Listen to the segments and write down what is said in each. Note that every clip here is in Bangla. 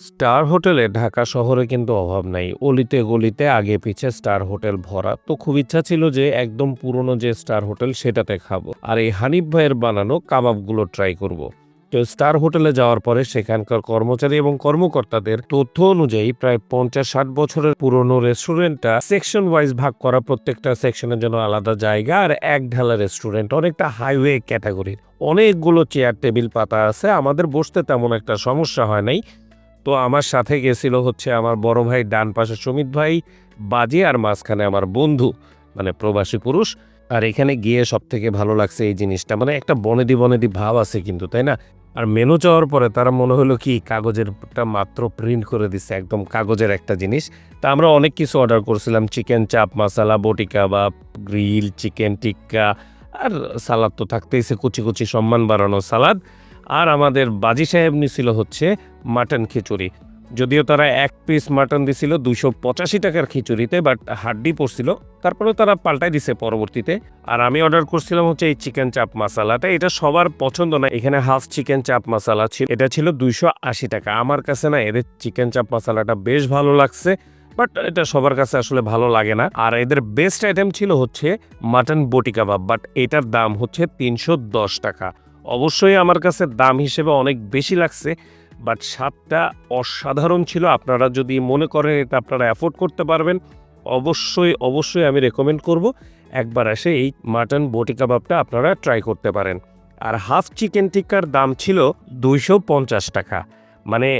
স্টার হোটেলে ঢাকা শহরে কিন্তু অভাব নাই। অলিতে গলিতে আগে পিছে স্টার হোটেল ভরা। তো খুব ইচ্ছা ছিল যে একদম পুরনো যে স্টার হোটেল সেটাতে খাব। আর এই হানিফ ভাইয়ের বানানো কাবাবগুলো ট্রাই করব। তো স্টার হোটেলে যাওয়ার পরে সেখানকার কর্মচারী এবং কর্মকর্তাদের তথ্য অনুযায়ী প্রায় পঞ্চাশ ষাট বছরের পুরনো রেস্টুরেন্টটা সেকশন ওয়াইজ ভাগ করা প্রত্যেকটা সেকশনের জন্য আলাদা জায়গা আর এক ঢালা রেস্টুরেন্ট, অনেকটা হাইওয়ে ক্যাটাগরির। অনেকগুলো চেয়ার, টেবিল, পাতা আছে। আমাদের বসতে তেমন একটা সমস্যা হয় নাই। তো আমার সাথে গেছিল হচ্ছে আমার বড় ভাই, ডান পাশে সুমিত ভাই, বাজে আর মাঝখানে আমার বন্ধু মানে প্রবাসী পুরুষ। আর এখানে গিয়ে সব থেকে ভালো লাগছে এই জিনিসটা মানে একটা বনেদি বনেদি ভাব আছে কিন্তু, তাই না? আর মেনু চাওয়ার পরে তারা মনে হলো কি, কাগজেরটা মাত্র প্রিন্ট করে দিচ্ছে একদম কাগজের একটা জিনিস। তা আমরা অনেক কিছু অর্ডার করছিলাম চিকেন চাপ মাসালা বটিকা বা গ্রিল চিকেন টিক্কা আর সালাদ তো থাকতেইছে কুচি কুচি সম্মান বাড়ানো সালাদ আর আমাদের বাজি সাহেব নিছিল হচ্ছে মাটন খিচুড়ি। যদিও তারা এক পিস মাটন দিছিল দুশো পঁচাশি টাকার খিচুড়িতে বাট হাড্ডি পড়ছিল। তারপরেও তারা পাল্টাই দিছে পরবর্তীতে। আর আমি অর্ডার করছিলাম হচ্ছে এই চিকেন চাপ মশালাটা এটা সবার পছন্দ না, এখানে হাফ চিকেন চাপ মশালা ছিল। এটা ছিল দুইশো আশি টাকা। আমার কাছে না, এদের চিকেন চাপ মশালাটা বেশ ভালো লাগছে বাট এটা সবার কাছে আসলে ভালো লাগে না। আর এদের বেস্ট আইটেম ছিল হচ্ছে মাটন বটি কাবাব বাট এটার দাম হচ্ছে তিনশো দশ টাকা। অবশ্যই আমার কাছে দাম হিসেবে অনেক বেশি লাগছে বাট স্বাদটা অসাধারণ ছিল। আপনারা যদি মনে করেন এটা আপনারা অ্যাফোর্ড করতে পারবেন, অবশ্যই অবশ্যই আমি রেকমেন্ড করব। একবার এসে এই মাটন বটি কাবাবটা আপনারা ট্রাই করতে পারেন। আর হাফ চিকেন টিক্কার দাম ছিল দুইশো পঞ্চাশ টাকা। মানে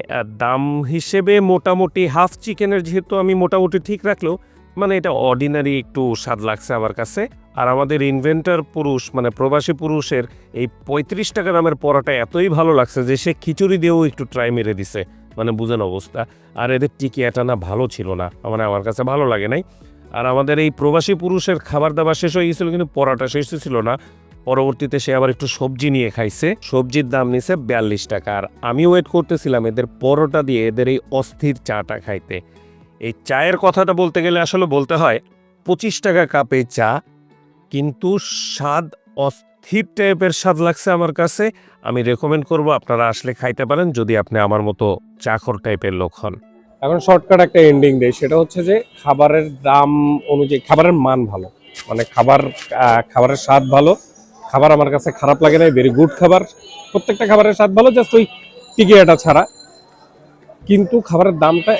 দাম হিসেবে মোটামুটি হাফ চিকেনের যেহেতু আমি মোটামুটি ঠিক রাখলেও মানে এটা অর্ডিনারি একটু স্বাদ লাগছে আমার কাছে। আর আমাদের ইনভেন্টার পুরুষ মানে প্রবাসী পুরুষের এই পঁয়ত্রিশ টাকা দামের পরাটা এতই ভালো লাগছে যে সে খিচুড়ি দিয়েও একটু ট্রাই মেরে দিছে। মানে বুঝেন অবস্থা। আর এদের টিকিয়াটা না ভালো ছিল না। মানে আমার কাছে ভালো লাগে নাই। আর আমাদের এই প্রবাসী পুরুষের খাবার দাবার শেষ হয়ে গেছিল, কিন্তু পরাটা শেষ ছিল না। পরবর্তীতে সে আবার একটু সবজি নিয়ে খাইছে। সবজির দাম নিছে বিয়াল্লিশ টাকা। আর আমি ওয়েট করতেছিলাম এদের পরোটা দিয়ে এদের এই অস্থির চাটা খাইতে। এই চায়ের কথাটা বলতে গেলে আসলে বলতে হয়, পঁচিশ টাকা কাপে চা, কিন্তু স্বাদ অস্থির টাইপের স্বাদ লাগছে আমার কাছে। আমি রেকমেন্ড করব আপনারা আসলে খাইতে পারেন যদি আপনি আমার মতো চাখর টাইপের লোক হন। এখন শর্টকাট একটা এন্ডিং দেয় সেটা হচ্ছে যে খাবারের দাম অনুযায়ী, খাবারের মান ভালো। মানে খাবার খাবারের স্বাদ ভালো, খাবার আমার কাছে খারাপ লাগে না ভেরি গুড খাবার। প্রত্যেকটা খাবারের স্বাদ ভালো জাস্ট ওই টিকিয়াটা ছাড়া। কিন্তু খাবারের দামটা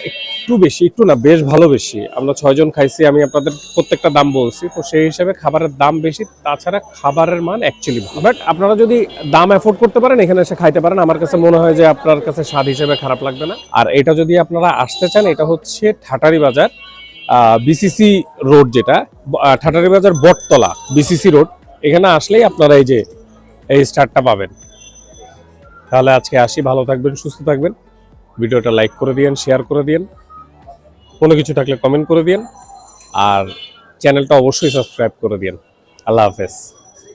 একটু বেশি, একটু না, বেশ ভালো বেশি। আমরা ছয়জন খাইছি, আমি আপনাদের প্রত্যেকটা দাম বলছি। তো সেই হিসাবে খাবারের দাম বেশি, তাছাড়া খাবারের মান অ্যাকচুয়ালি বাট আপনারা যদি দাম অ্যাফোর্ড করতে পারেন, এখানে এসে খাইতে পারেন। আমার কাছে মনে হয় যে আপনার কাছে স্বাদ হিসেবে খারাপ লাগবে না। আর এটা যদি আপনারা আসতে চান, এটা হচ্ছে ঠাটারি বাজার বিসিসি রোড যেটা। ঠাটারি বাজার বটতলা বিসিসি রোড। এখানে আসলেই আপনারা এই যে, এই স্টারটা পাবেন। তাহলে আজকে আসি, ভালো থাকবেন, সুস্থ থাকবেন। ভিডিওটা লাইক করে দিয়েন শেয়ার করে দিয়েন। কোনো কিছু থাকলে কমেন্ট করে দিন আর চ্যানেলটা অবশ্যই সাবস্ক্রাইব করে দিন আল্লাহ হাফেজ।